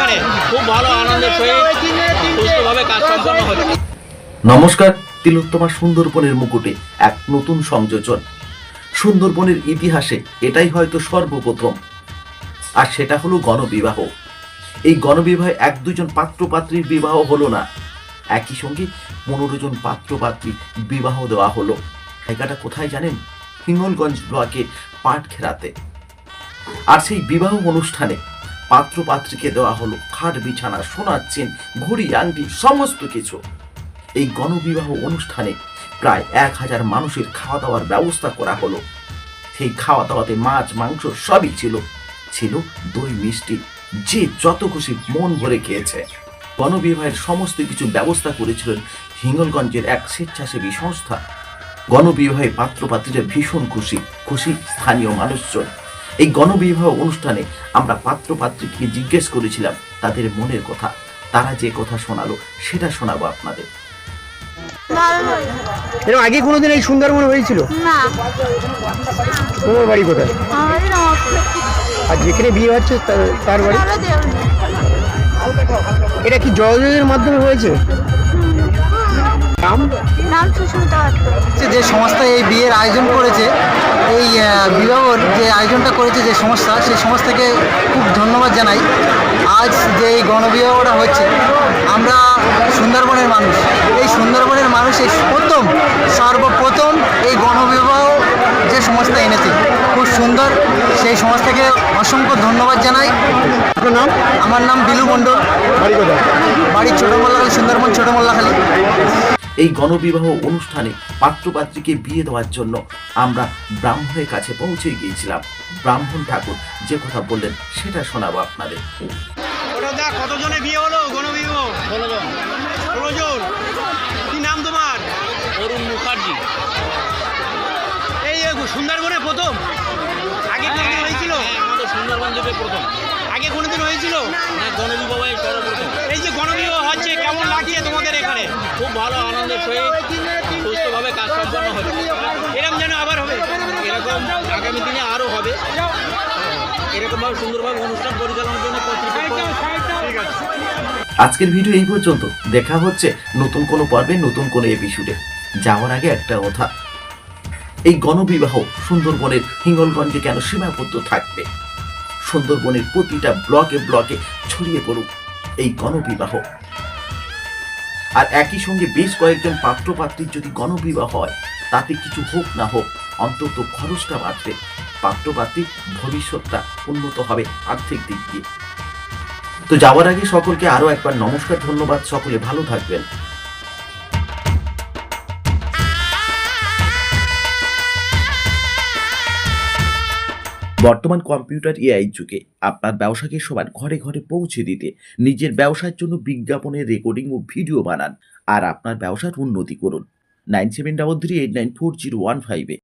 এখানে খুব ভালো আনন্দের সহিত সুস্থভাবে কাজ সম্পন্ন হচ্ছে। নমস্কার তিলোত্তমা সুন্দরবনের মুকুটে এক নতুন সংযোজন। সুন্দরবনের ইতিহাসে এটাই হয়তো সর্বপ্রথম। আর সেটা হলো গণবিবাহ। এই গণবিবাহে এক দুজন পাত্রপাত্রীর বিবাহ হলো না। একই সঙ্গে পনেরো জন পাত্রপাত্রী বিবাহ দেওয়া হলো। জায়গাটা কোথায় জানেন? হিঙ্গলগঞ্জ ব্লকে পাটখেরাতে। আর সেই বিবাহ অনুষ্ঠানে পাত্রপাত্রীকে দেওয়া হলো, খাট, বিছানা সোনার চেন, ঘড়ি, আংটি, সমস্ত কিছু। এই গণবিবাহ অনুষ্ঠানে প্রায় এক হাজার মানুষের খাওয়া দাওয়ার ব্যবস্থা করা হলো। সেই খাওয়া দাওয়াতে মাছ, মাংস সবই ছিল। ছিল দই, মিষ্টি, যে যত খুশি মন ভরে খেয়েছে। গণবিবাহের সমস্ত কিছু ব্যবস্থা করেছিলেন হিঙ্গলগঞ্জের এক স্বেচ্ছাসেবী সংস্থা। গণবিবাহে পাত্রপাত্রীরা ভীষণ খুশি খুশি স্থানীয় মানুষজন। এই গণবিবাহ অনুষ্ঠানে আমরা পাত্র পাত্রীকে জিজ্ঞেস করেছিলাম তাদের মনের কথা। তারা যে কথা শোনালো সেটা শোনাবো আপনাদের। এরকম আগে কোনোদিন এই সুন্দরবন হয়েছিল? না। তোমার বাড়ি কোথায়? আর যেখানে বিয়ে হচ্ছে তার বাড়ি? এটা কি জলযোগের মাধ্যমে হয়েছে? যে সংস্থা এই বিয়ের আয়োজন করেছে এই বিবাহর যে আয়োজনটা করেছে যে সংস্থা সেই সংস্থাকে খুব ধন্যবাদ জানাই। আজ যে এই গণবিবাহটা হচ্ছে আমরা সুন্দরবনের মানুষ। এই সুন্দরবনের মানুষ এই প্রথম সর্বপ্রথম এই গণবিবাহ যে সংস্থা এনেছে খুব সুন্দর। সেই সংস্থাকে অসংখ্য ধন্যবাদ জানাই। আপনার নাম? আমার নাম বিলু মণ্ডল। বাড়ি ছোটো মোল্লাখালী সুন্দরবন ছোটো মোল্লাখালী এই গণবিবাহ অনুষ্ঠানে পাত্রপাত্রীকে বিয়ে দেওয়ার জন্য আমরা ব্রাহ্মণের কাছে পৌঁছে গিয়েছিলাম। ব্রাহ্মণ ঠাকুর যে কথা বললেন সেটা শোনাবো আপনাদের। ওটা কতজনে বিয়ে হলো গণবিবাহ? কি নাম তোমার? অরুণ মুখার্জি। এই সুন্দরবনে প্রথম? আগে কোনোদিন হয়েছিল? হ্যাঁ আমাদের সুন্দরবন দ্বীপে প্রথম। আগে কোনোদিন হয়েছিল? না গণবিবাহে এই যে গণবিবাহ হচ্ছে কেমন লাগছে? খুব ভালো আনন্দের সহিত সুস্থভাবে কাজ সম্পন্ন হবে এরম যেন আবার হবে। এরকম আগামী দিনে আরও হবে। এরকমভাবে সুন্দরভাবে অনুষ্ঠান পরিচালনার জন্য আজকের ভিডিও এই পর্যন্ত। দেখা হচ্ছে নতুন কোনো পর্বে, নতুন কোনো এপিসোডে যাওয়ার আগে একটা কথা। এই গণবিবাহ সুন্দরবনের হিঙ্গলগঞ্জে কেন সীমাবদ্ধ থাকবে? সুন্দরবনের প্রতিটা ব্লকে ব্লকে ছড়িয়ে পড়ুক এই গণবিবাহ। আর একই সঙ্গে বেশ কয়েকজন পাত্রপাত্রীর যদি গণবিবাহ হয়, তাতে কিছু হোক না হোক, অন্তত খরচটা বাঁচবে। পাত্রপাত্রীর ভবিষ্যৎটা উন্নত হবে আর্থিক দিক দিয়ে। তো যাওয়ার আগে সকলকে আরও একবার নমস্কার, ধন্যবাদ, সকলে ভালো থাকবেন। বর্তমান কম্পিউটার এআই যুগে আপনার ব্যবসাকে সবার ঘরে ঘরে পৌঁছে দিতে নিজের ব্যবসার জন্য বিজ্ঞাপনের রেকর্ডিং ও ভিডিও বানান আর আপনার ব্যবসার উন্নতি করুন। Nine seven double three eight nine four zero one ফাইভে